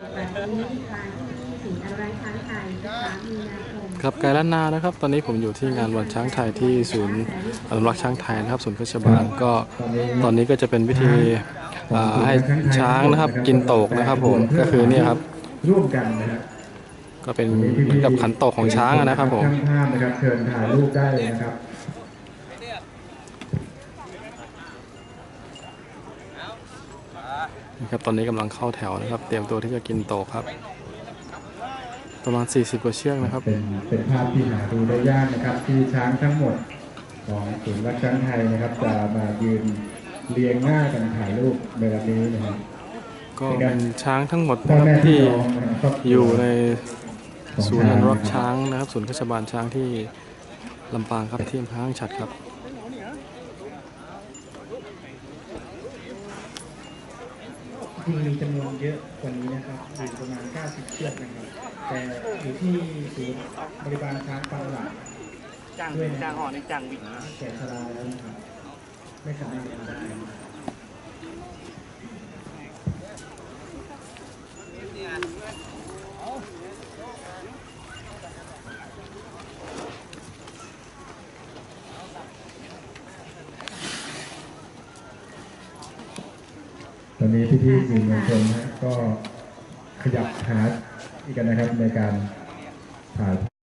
คมครับไกลล้านนานะครับ ตอนนี้ผมอยู่ที่งานวันช้างไทยที่ศูนย์อนุรักษ์ช้างไทยนะครับศูนย์เพชรบาลก็ตอนนี้ก็จะเป็นพิธีอ่าให้ช้างนะครับ กินโตกนะครับผมก็คือเนี่ยครับร่วมกันนะครับก็เป็นเหมือนกับขันโตกของช้างอะนะครับผมช่างภาพนะครับเชิญถ่ายรูปได้เลยนะครับ นะครับตอนนี้กำลังเข้าแถวนะครับ เตรียมตัวที่จะกินโตกครับ ประมาณ 40 กว่าเชือกนะครับ เป็นเป็นภาพที่หาดูได้ยากนะครับ ที่ช้างทั้งหมดของศูนย์รักช้างไทยนะครับ จะมายืนเรียงหน้ากันถ่ายรูปในวันนี้นะครับ ก็เป็นช้างทั้งหมดพ่อนะครับแม่พี่ที่น้องนะครับครบครัวอยู่ในของศูนย์อนุรักษ์ช้างนะครับ ศูนย์เพชรบาลช้างที่ลำปางครับที่อำเภอห้างฉัดครับ ริงมีจำนวนเยอะกว่านี้นะครับอยู่ประมาณ 90 เชือกนะครับ แต่อยู่ที่ศูนย์บริบาลช้างปังหลักจ้างจ้างห่อในจ้างวิ่งแก่ชราแล้วนะครับ ไม่สามารถทำได้ ตอนนี้พี่ๆสื่อมวลชนก็ขยับหาอีกกันนะครับในการถ่าย